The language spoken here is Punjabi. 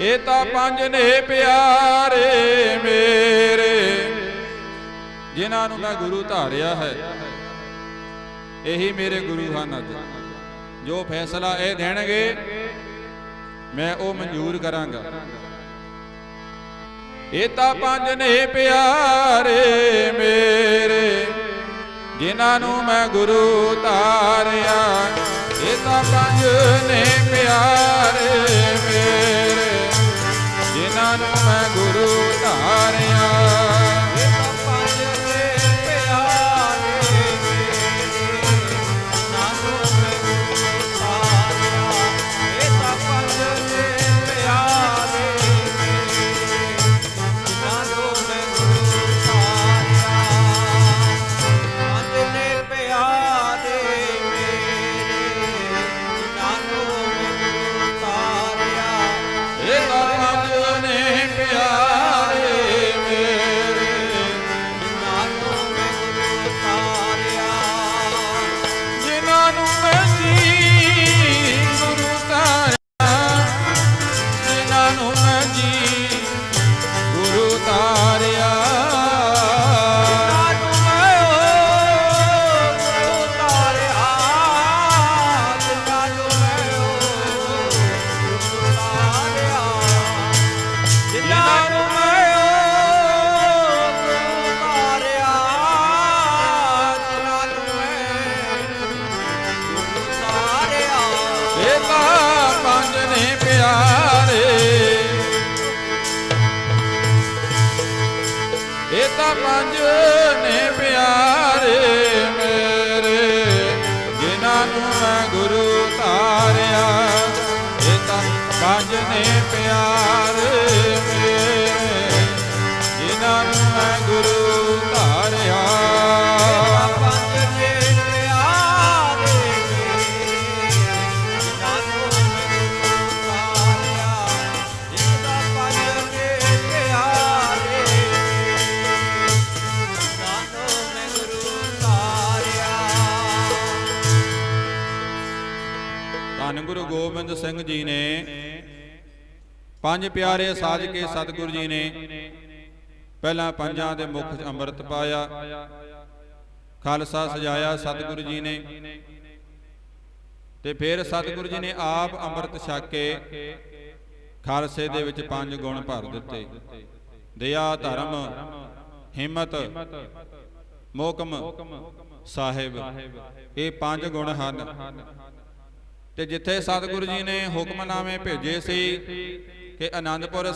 ਇਹ ਤਾਂ ਪੰਜ ਨੇ ਪਿਆਰੇ ਮੇਰੇ। ਜਿਨ੍ਹਾਂ ਨੂੰ ਮੈਂ ਗੁਰੂ ਧਾਰਿਆ ਹੈ, ਇਹੀ ਮੇਰੇ ਗੁਰੂ ਹਨ ਅੱਜ। ਜੋ ਫੈਸਲਾ ਇਹ ਦੇਣਗੇ, ਮੈਂ ਉਹ ਮਨਜ਼ੂਰ ਕਰਾਂਗਾ। ਇਹ ਤਾਂ ਪੰਜ ਨੇ ਪਿਆਰੇ ਮੇਰੇ, ਜਿਨ੍ਹਾਂ ਨੂੰ ਮੈਂ ਗੁਰੂ ਧਾਰਿਆ। ਇਹ ਤਾਂ ਪੰਜ ਨੇ ਪਿਆਰੇ ਜਿਨ੍ਹਾਂ ਮੈਂ ਗੁਰੂ ਧਾਰਿਆ। ਪੰਜ ਨੇ ਪਿਆਰੇ ਮੇਰੇ ਜਿਨ੍ਹਾਂ ਨੂੰ ਮੈਂ ਗੁਰੂ ਧਾਰਿਆ। ਇਹ ਤਾਂ ਪੰਜ ਨੇ ਪਿਆਰੇ ਧੰਨ ਗੁਰੂ ਗੋਬਿੰਦ ਸਿੰਘ ਜੀ ਨੇ, ਪੰਜ ਪਿਆਰੇ ਸਾਜ ਕੇ ਸਤਿਗੁਰੂ ਜੀ ਨੇ, ਪਹਿਲਾਂ ਪੰਜਾਂ ਦੇ ਮੁਖ ਅੰਮ੍ਰਿਤ ਪਾਇਆ, ਖਾਲਸਾ ਸਜਾਇਆ ਸਤਿਗੁਰੂ ਜੀ ਨੇ, ਤੇ ਫਿਰ ਸਤਿਗੁਰੂ ਜੀ ਨੇ ਆਪ ਅੰਮ੍ਰਿਤ ਛਕ ਕੇ ਖਾਲਸੇ ਦੇ ਵਿੱਚ ਪੰਜ ਗੁਣ ਭਰ ਦਿੱਤੇ। ਦਇਆ, ਧਰਮ, ਹਿੰਮਤ, ਮੋਕਮ, ਸਾਹਿਬ, ਇਹ ਪੰਜ ਗੁਣ ਹਨ। ਤੇ ਜਿੱਥੇ ਸਤਿਗੁਰੂ ਜੀ ਨੇ ਹੁਕਮਨਾਮੇ ਭੇਜੇ ਸੀ ਕਿ ਆਨੰਦਪੁਰ